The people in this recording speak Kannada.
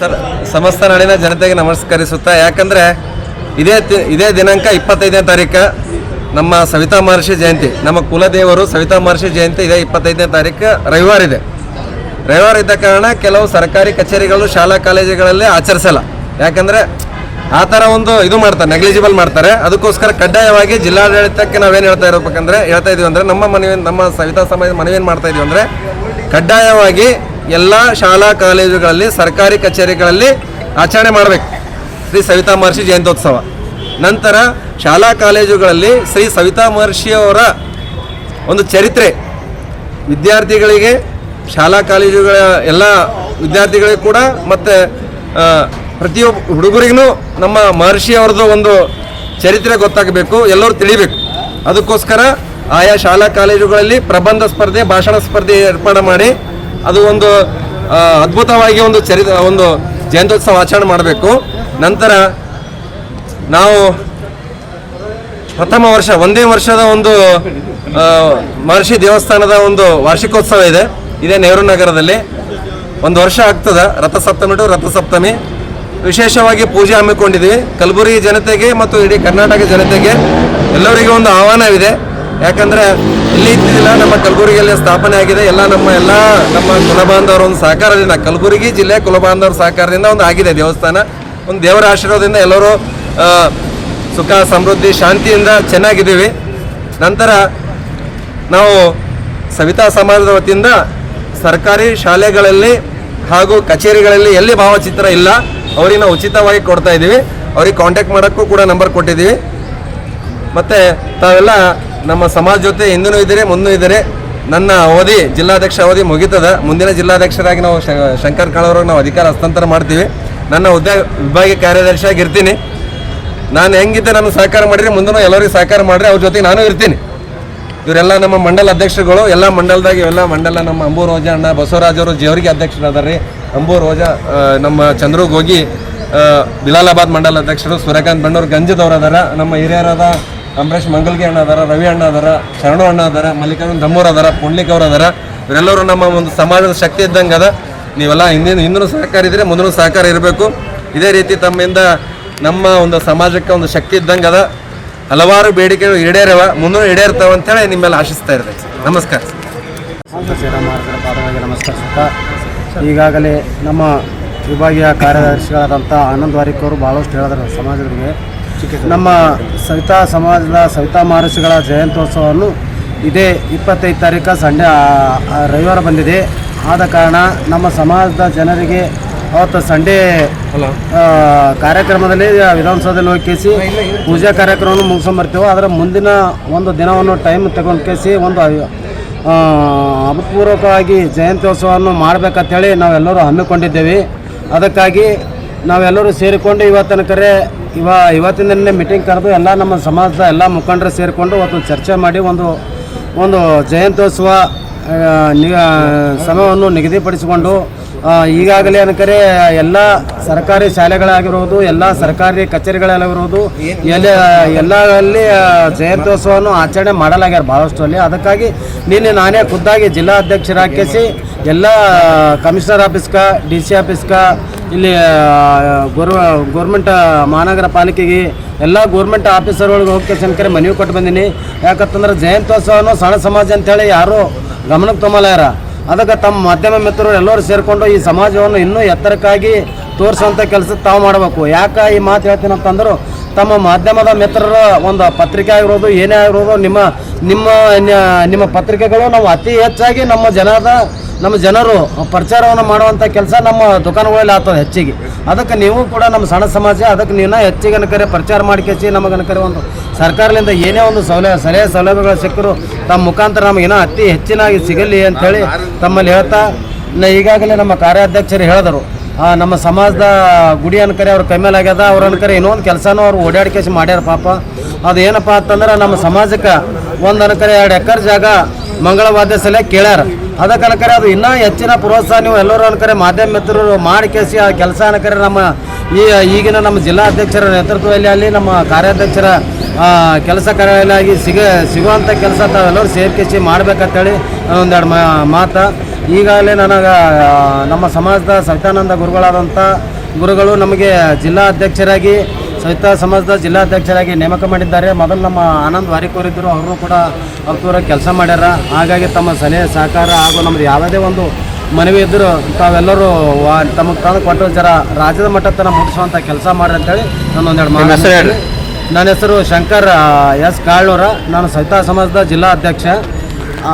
ಸರ್, ಸಮಸ್ತ ನಾಡಿನ ಜನತೆಗೆ ನಮಸ್ಕರಿಸುತ್ತಾ, ಯಾಕಂದರೆ ಇದೇ ಇದೇ ದಿನಾಂಕ ಇಪ್ಪತ್ತೈದನೇ ತಾರೀಕು ನಮ್ಮ ಸವಿತಾ ಮಹರ್ಷಿ ಜಯಂತಿ, ನಮ್ಮ ಕುಲದೇವರು ಸವಿತಾ ಮಹರ್ಷಿ ಜಯಂತಿ ಇದೇ ಇಪ್ಪತ್ತೈದನೇ ತಾರೀಕು ರವಿವಾರ ಇದೆ. ರವಿವಾರ ಇದ್ದ ಕಾರಣ ಕೆಲವು ಸರ್ಕಾರಿ ಕಚೇರಿಗಳು, ಶಾಲಾ ಕಾಲೇಜುಗಳಲ್ಲಿ ಆಚರಿಸಲ್ಲ. ಯಾಕಂದರೆ ಆ ಥರ ಒಂದು ಇದು ಮಾಡ್ತಾರೆ ನೆಗ್ಲಿಜಿಬಲ್ ಮಾಡ್ತಾರೆ. ಅದಕ್ಕೋಸ್ಕರ ಕಡ್ಡಾಯವಾಗಿ ಜಿಲ್ಲಾಡಳಿತಕ್ಕೆ ನಾವೇನು ಹೇಳ್ತಾ ಇರಬೇಕಂದ್ರೆ ಹೇಳ್ತಾ ಇದೀವಿ ಅಂದರೆ ನಮ್ಮ ಮನವಿ ನಮ್ಮ ಸವಿತಾ ಸಮಾಜ ಮನವಿ ಏನು ಮಾಡ್ತಾ ಇದೀವಿ ಅಂದರೆ ಕಡ್ಡಾಯವಾಗಿ ಎಲ್ಲ ಶಾಲಾ ಕಾಲೇಜುಗಳಲ್ಲಿ, ಸರ್ಕಾರಿ ಕಚೇರಿಗಳಲ್ಲಿ ಆಚರಣೆ ಮಾಡಬೇಕು. ಶ್ರೀ ಸವಿತಾ ಮಹರ್ಷಿ ಜಯಂತ್ಯೋತ್ಸವ. ನಂತರ ಶಾಲಾ ಕಾಲೇಜುಗಳಲ್ಲಿ ಶ್ರೀ ಸವಿತಾ ಮಹರ್ಷಿಯವರ ಒಂದು ಚರಿತ್ರೆ. ವಿದ್ಯಾರ್ಥಿಗಳಿಗೆ, ಶಾಲಾ ಕಾಲೇಜುಗಳ ಎಲ್ಲ ವಿದ್ಯಾರ್ಥಿಗಳಿಗೂ ಕೂಡ ಮತ್ತು ಪ್ರತಿಯೊಬ್ಬ ಹುಡುಗರಿಗೂ ನಮ್ಮ ಮಹರ್ಷಿಯವ್ರದ್ದು ಒಂದು ಚರಿತ್ರೆ ಗೊತ್ತಾಗಬೇಕು, ಎಲ್ಲರೂ ತಿಳಿಬೇಕು. ಅದಕ್ಕೋಸ್ಕರ ಆಯಾ ಶಾಲಾ ಕಾಲೇಜುಗಳಲ್ಲಿ ಪ್ರಬಂಧ ಸ್ಪರ್ಧೆ, ಭಾಷಣ ಸ್ಪರ್ಧೆ ಏರ್ಪಾಡು ಮಾಡಿ ಅದು ಒಂದು ಅದ್ಭುತವಾಗಿ ಒಂದು ಚರಿ ಒಂದು ಜಯಂತ್ಯೋತ್ಸವ ಆಚರಣೆ ಮಾಡಬೇಕು. ನಂತರ ನಾವು ಪ್ರಥಮ ವರ್ಷ, ಒಂದೇ ವರ್ಷದ ಒಂದು ಮಹರ್ಷಿ ದೇವಸ್ಥಾನದ ಒಂದು ವಾರ್ಷಿಕೋತ್ಸವ ಇದೆ. ಇದೇ ನೆಹರು ನಗರದಲ್ಲಿ. ಒಂದು ವರ್ಷ ಆಗ್ತದೆ, ರಥಸಪ್ತಮಿ ಟು ರಥಸಪ್ತಮಿ. ವಿಶೇಷವಾಗಿ ಪೂಜೆ ಹಮ್ಮಿಕೊಂಡಿದ್ವಿ. ಕಲಬುರಗಿ ಜನತೆಗೆ ಮತ್ತು ಇಡೀ ಕರ್ನಾಟಕ ಜನತೆಗೆ ಎಲ್ಲರಿಗೂ ಒಂದು ಆಹ್ವಾನವಿದೆ. ಯಾಕಂದ್ರೆ ಇಲ್ಲಿ ನಮ್ಮ ಕಲಬುರಗಿಯಲ್ಲಿ ಸ್ಥಾಪನೆ ಆಗಿದೆ. ಎಲ್ಲ ನಮ್ಮ ಎಲ್ಲ ನಮ್ಮ ಕುಲಬಾಂಧವರ ಒಂದು ಸಹಕಾರದಿಂದ, ಕಲಬುರಗಿ ಜಿಲ್ಲೆ ಕುಲಬಾಂಧವರ ಸಹಕಾರದಿಂದ ಒಂದು ಆಗಿದೆ ದೇವಸ್ಥಾನ. ಒಂದು ದೇವರ ಆಶೀರ್ವಾದದಿಂದ ಎಲ್ಲರೂ ಸುಖ, ಸಮೃದ್ಧಿ, ಶಾಂತಿಯಿಂದ ಚೆನ್ನಾಗಿದ್ದೀವಿ. ನಂತರ ನಾವು ಸವಿತಾ ಸಮಾಜದ ವತಿಯಿಂದ ಸರ್ಕಾರಿ ಶಾಲೆಗಳಲ್ಲಿ ಹಾಗೂ ಕಚೇರಿಗಳಲ್ಲಿ ಎಲ್ಲಿ ಭಾವಚಿತ್ರ ಇಲ್ಲ ಅವರಿಗೆ ಉಚಿತವಾಗಿ ಕೊಡ್ತಾ ಇದ್ದೀವಿ. ಅವ್ರಿಗೆ ಕಾಂಟ್ಯಾಕ್ಟ್ ಮಾಡೋಕ್ಕೂ ಕೂಡ ನಂಬರ್ ಕೊಟ್ಟಿದ್ದೀವಿ. ಮತ್ತು ತಾವೆಲ್ಲ ನಮ್ಮ ಸಮಾಜ ಜೊತೆ ಹಿಂದೂ ಇದ್ದೀರಿ, ಮುಂದೂ ಇದ್ದೀರಿ. ನನ್ನ ಅವಧಿ, ಜಿಲ್ಲಾಧ್ಯಕ್ಷ ಅವಧಿ ಮುಗಿತದ. ಮುಂದಿನ ಜಿಲ್ಲಾಧ್ಯಕ್ಷರಾಗಿ ನಾವು ಶಂಕರ್ ಕಾಳವ್ರಿಗೆ ನಾವು ಅಧಿಕಾರ ಹಸ್ತಾಂತರ ಮಾಡ್ತೀವಿ. ನನ್ನ ಉದ್ಯೋಗ ವಿಭಾಗೀಯ ಕಾರ್ಯದರ್ಶಿಯಾಗಿ ಇರ್ತೀನಿ ನಾನು ಹೆಂಗಿದ್ದೆ ನಾನು ಸಹಕಾರ ಮಾಡಿರಿ ಮುಂದೂ ಎಲ್ಲರಿಗೂ ಸಹಕಾರ ಮಾಡಿರಿ ಅವ್ರ ಜೊತೆ ನಾನು ಇರ್ತೀನಿ. ಇವರೆಲ್ಲ ನಮ್ಮ ಮಂಡಲ ಅಧ್ಯಕ್ಷರುಗಳು, ಎಲ್ಲ ಮಂಡಲದಾಗ ಇವೆಲ್ಲ ಮಂಡಲ ನಮ್ಮ ಅಂಬು ರೋಜ ಅಣ್ಣ ಬಸವರಾಜ್ ಅವರು ಜೇವರಿಗೆ ಅಧ್ಯಕ್ಷರಾದಾರ ರೀ ಅಂಬು ರೋಜಾ ನಮ್ಮ ಚಂದ್ರು ಗೋಗಿ ಬಿಲಾಲಾಬಾದ್ ಮಂಡಲ ಅಧ್ಯಕ್ಷರು, ಸೂರ್ಯಕಾಂತ್ ಬಂಡೂರು ಗಂಜದವ್ರು ಅದಾರ. ನಮ್ಮ ಹಿರಿಯರಾದ ಅಂಬರೀಷ್ ಮಂಗಲ್ಗಿ ಅಣ್ಣ ಅದಾರ, ರವಿ ಅಣ್ಣ ಅದಾರ, ಶರಣು ಅಣ್ಣ ಅದಾರ, ಮಲ್ಲಿಕಾರ್ಜುನ್ ದಮ್ಮೂರ್ ಅದಾರ, ಪುಂಡ್ಲಿಕ್ ಅವ್ರು ಅದಾರ, ಇವರೆಲ್ಲರೂ ನಮ್ಮ ಒಂದು ಸಮಾಜದ ಶಕ್ತಿ ಇದ್ದಂಗೆ ಅದ. ನೀವೆಲ್ಲ ಹಿಂದಿನ ಹಿಂದೂ ಸಹಕಾರ ಇದ್ರೆ ಮುಂದಿನ ಸಹಕಾರ ಇರಬೇಕು. ಇದೇ ರೀತಿ ತಮ್ಮಿಂದ ನಮ್ಮ ಒಂದು ಸಮಾಜಕ್ಕೆ ಒಂದು ಶಕ್ತಿ ಇದ್ದಂಗೆ ಅದ. ಹಲವಾರು ಬೇಡಿಕೆಗಳು ಈಡೇರವ ಮುಂದೂ ಈಡೇರ್ತಾವ ಅಂತೇಳಿ ನಿಮ್ಮೆಲ್ಲ ಆಶಿಸ್ತಾ ಇರ್ತದೆ ನಮಸ್ಕಾರ. ಈಗಾಗಲೇ ನಮ್ಮ ವಿಭಾಗೀಯ ಕಾರ್ಯದರ್ಶಿಗಳಾದಂಥ ಆನಂದ್ ವಾರಿಕ್ ಅವರು ಭಾಳಷ್ಟು ಹೇಳಿದ್ರು ಸಮಾಜದವರಿಗೆ. ನಮ್ಮ ಸವಿತಾ ಸಮಾಜದ ಸವಿತಾ ಮಹರ್ಷಿಗಳ ಜಯಂತ್ಯೋತ್ಸವವನ್ನು ಇದೇ ಇಪ್ಪತ್ತೈದು ತಾರೀಕು ಸಂಡೇ ರವಿವಾರ ಬಂದಿದೆ. ಆದ ಕಾರಣ ನಮ್ಮ ಸಮಾಜದ ಜನರಿಗೆ ಅವತ್ತು ಸಂಡೇ ಕಾರ್ಯಕ್ರಮದಲ್ಲಿ ವಿಧಾನಸೌಧದಲ್ಲಿ ಹೋಗಿ ಕೇಸಿ ಪೂಜಾ ಕಾರ್ಯಕ್ರಮವನ್ನು ಮುಗಿಸ್ಕೊಂಬರ್ತೇವೆ ಅದರ ಮುಂದಿನ ಒಂದು ದಿನವನ್ನು ಟೈಮ್ ತಗೊಂಡು ಕೇಸಿ ಒಂದು ಅಭೂತಪೂರ್ವಕವಾಗಿ ಜಯಂತ್ಯೋತ್ಸವವನ್ನು ಮಾಡಬೇಕಂತೇಳಿ ನಾವೆಲ್ಲರೂ ಹಮ್ಮಿಕೊಂಡಿದ್ದೇವೆ. ಅದಕ್ಕಾಗಿ ನಾವೆಲ್ಲರೂ ಸೇರಿಕೊಂಡು ಇವತ್ತಿನ ಕರೆ ಇವ ಇವತ್ತಿನ ಮೀಟಿಂಗ್ ಕರೆದು ಎಲ್ಲ ನಮ್ಮ ಸಮಾಜದ ಎಲ್ಲ ಮುಖಂಡರು ಸೇರಿಕೊಂಡು ಒಂದು ಚರ್ಚೆ ಮಾಡಿ ಒಂದು ಒಂದು ಜಯಂತ್ಯೋತ್ಸವ ಸಮಯವನ್ನು ನಿಗದಿಪಡಿಸಿಕೊಂಡು ಈಗಾಗಲೇ ಅನ್ಕರೆ ಎಲ್ಲ ಸರ್ಕಾರಿ ಶಾಲೆಗಳಾಗಿರೋದು, ಎಲ್ಲ ಸರ್ಕಾರಿ ಕಚೇರಿಗಳಾಗಿರುವುದು ಎಲ್ಲ ಎಲ್ಲ ಅಲ್ಲಿ ಜಯಂತ್ಯೋತ್ಸವವನ್ನು ಆಚರಣೆ ಮಾಡಲಾಗ್ಯಾರ ಭಾಳಷ್ಟು ಅಲ್ಲಿ ಅದಕ್ಕಾಗಿ ನಿನ್ನೆ ನಾನೇ ಖುದ್ದಾಗಿ ಜಿಲ್ಲಾ ಅಧ್ಯಕ್ಷರಾಕಿಸಿ ಎಲ್ಲ ಕಮಿಷನರ್ ಆಫೀಸ್ಗ, ಡಿ ಸಿ ಆಫೀಸ್ಕ ಇಲ್ಲಿ ಗೋರ್ ಗೋರ್ಮೆಂಟ್ ಮಹಾನಗರ ಪಾಲಿಕೆಗೆ ಎಲ್ಲ ಗೋರ್ಮೆಂಟ್ ಆಫೀಸರ್ಗಳಿಗೆ ಹೋಗಿ ಶಂಕರೆ ಮನವಿ ಕೊಟ್ಟು ಬಂದೀನಿ. ಯಾಕಂತಂದ್ರೆ ಜಯಂತ್ಯೋತ್ಸವನೂ ಸಣ್ಣ ಸಮಾಜ ಅಂತೇಳಿ ಯಾರೂ ಗಮನಕ್ಕೆ ತೊಗೊಲಾರ ಅದಕ್ಕೆ ತಮ್ಮ ಮಾಧ್ಯಮ ಮಿತ್ರರು ಎಲ್ಲರೂ ಸೇರಿಕೊಂಡು ಈ ಸಮಾಜವನ್ನು ಇನ್ನೂ ಎತ್ತರಕ್ಕಾಗಿ ತೋರಿಸುವಂಥ ಕೆಲಸ ತಾವು ಮಾಡಬೇಕು. ಯಾಕೆ ಈ ಮಾತು ಹೇಳ್ತೀನಿ ಅಂತಂದ್ರು, ತಮ್ಮ ಮಾಧ್ಯಮದ ಮಿತ್ರರ ಒಂದು ಪತ್ರಿಕೆ ಆಗಿರೋದು, ಏನೇ ಆಗಿರೋದು, ನಿಮ್ಮ ನಿಮ್ಮ ನಿಮ್ಮ ಪತ್ರಿಕೆಗಳು ನಾವು ಅತಿ ಹೆಚ್ಚಾಗಿ ನಮ್ಮ ಜನದ ನಮ್ಮ ಜನರು ಪ್ರಚಾರವನ್ನು ಮಾಡುವಂಥ ಕೆಲಸ ನಮ್ಮ ದುಕಾನುಗಳಲ್ಲಿ ಆಗ್ತದೆ ಹೆಚ್ಚಿಗೆ. ಅದಕ್ಕೆ ನೀವು ಕೂಡ ನಮ್ಮ ಸಣ್ಣ ಸಮಾಜ, ಅದಕ್ಕೆ ನೀವು ಹೆಚ್ಚಿಗೆ ಅನ್ಕರೆ ಪ್ರಚಾರ ಮಾಡ್ಕೇಸಿ ನಮಗೆ ಅನ್ಕರೆ ಒಂದು ಸರ್ಕಾರದಿಂದ ಏನೇ ಒಂದು ಸೌಲಭ್ಯ ಸಲಹೆ ಸೌಲಭ್ಯಗಳು ಸಿಕ್ಕರು, ತಮ್ಮ ಮುಖಾಂತರ ನಮಗೆ ಏನೋ ಅತಿ ಹೆಚ್ಚಿನಾಗಿ ಸಿಗಲಿ ಅಂಥೇಳಿ ತಮ್ಮಲ್ಲಿ ಹೇಳ್ತಾ, ನ- ಈಗಾಗಲೇ ನಮ್ಮ ಕಾರ್ಯಾಧ್ಯಕ್ಷರು ಹೇಳಿದರು. ನಮ್ಮ ಸಮಾಜದ ಗುಡಿ ಅನ್ಕರೆ ಅವ್ರ ಕೈ ಆಗ್ಯದ, ಅವ್ರ ಅನ್ಕರೆ ಇನ್ನೊಂದು ಕೆಲಸನೂ ಅವ್ರು ಓಡಾಡ್ಕೇಸಿ ಮಾಡ್ಯಾರ ಪಾಪ. ಅದು ಏನಪ್ಪ ಅಂತಂದ್ರೆ ನಮ್ಮ ಸಮಾಜಕ್ಕೆ ಒಂದು ಅನ್ಕರೆ ಎರಡು ಎಕರೆ ಜಾಗ ಮಂಗಳ ವಾದ್ಯ ಸಲ ಕೇಳ್ಯಾರ. ಅದಕ್ಕೆ ಅನ್ಕರೆ ಅದು ಇನ್ನೂ ಹೆಚ್ಚಿನ ಪ್ರೋತ್ಸಾಹ ನೀವು ಎಲ್ಲರೂ ಅನ್ಕರೆ ಮಾಧ್ಯಮ ಮಿತ್ರರು ಮಾಡಿ ಕೇಸಿ ಆ ಕೆಲಸ ಅನ್ಕರೆ ನಮ್ಮ ಈ ಈಗಿನ ನಮ್ಮ ಜಿಲ್ಲಾ ಅಧ್ಯಕ್ಷರ ನೇತೃತ್ವದಲ್ಲಿ ಅಲ್ಲಿ ನಮ್ಮ ಕಾರ್ಯಾಧ್ಯಕ್ಷರ ಕೆಲಸ ಕಾರ್ಯಾಲಯ ಸಿಗ ಸಿಗುವಂಥ ಕೆಲಸ ತಾವೆಲ್ಲರೂ ಸೇರ್ಕಿಸಿ ಮಾಡ್ಬೇಕಂತೇಳಿ ಒಂದೆರಡು ಮಾತು. ಈಗಾಗಲೇ ನನಗೆ ನಮ್ಮ ಸಮಾಜದ ಸವಿತಾನಂದ ಗುರುಗಳಾದಂಥ ಗುರುಗಳು ನಮಗೆ ಜಿಲ್ಲಾ ಅಧ್ಯಕ್ಷರಾಗಿ ಸವಿತಾ ಸಮಾಜದ ಜಿಲ್ಲಾಧ್ಯಕ್ಷರಾಗಿ ನೇಮಕ ಮಾಡಿದ್ದಾರೆ. ಮೊದಲು ನಮ್ಮ ಆನಂದ್ ವಾರಿಕೋರ್ ಇದ್ದರು ಅವರು ಕೂಡ ಅವ್ರ ಕೆಲಸ ಮಾಡ್ಯಾರ. ಹಾಗಾಗಿ ತಮ್ಮ ಸಲಹೆ ಸಹಕಾರ ಹಾಗೂ ನಮ್ಮದು ಯಾವುದೇ ಒಂದು ಮನವಿ ಇದ್ದರೂ ತಾವೆಲ್ಲರೂ ತಮಗೆ ತಂದು ಕೊಟ್ಟು ಜರ ರಾಜ್ಯದ ಮಟ್ಟ ತನ ಮುಟ್ಟಿಸುವಂಥ ಕೆಲಸ ಮಾಡಿ ಅಂತೇಳಿ ನಾನು ಒಂದೆರಡು ನಿಮ್ಮ ಹೆಸರು ಮಾತು ಹೇಳ್ರಿ. ನನ್ನ ಹೆಸರು ಶಂಕರ್ ಎಸ್ ಕಾಳ್ನೂರ. ನಾನು ಸವಿತಾ ಸಮಾಜದ ಜಿಲ್ಲಾ ಅಧ್ಯಕ್ಷ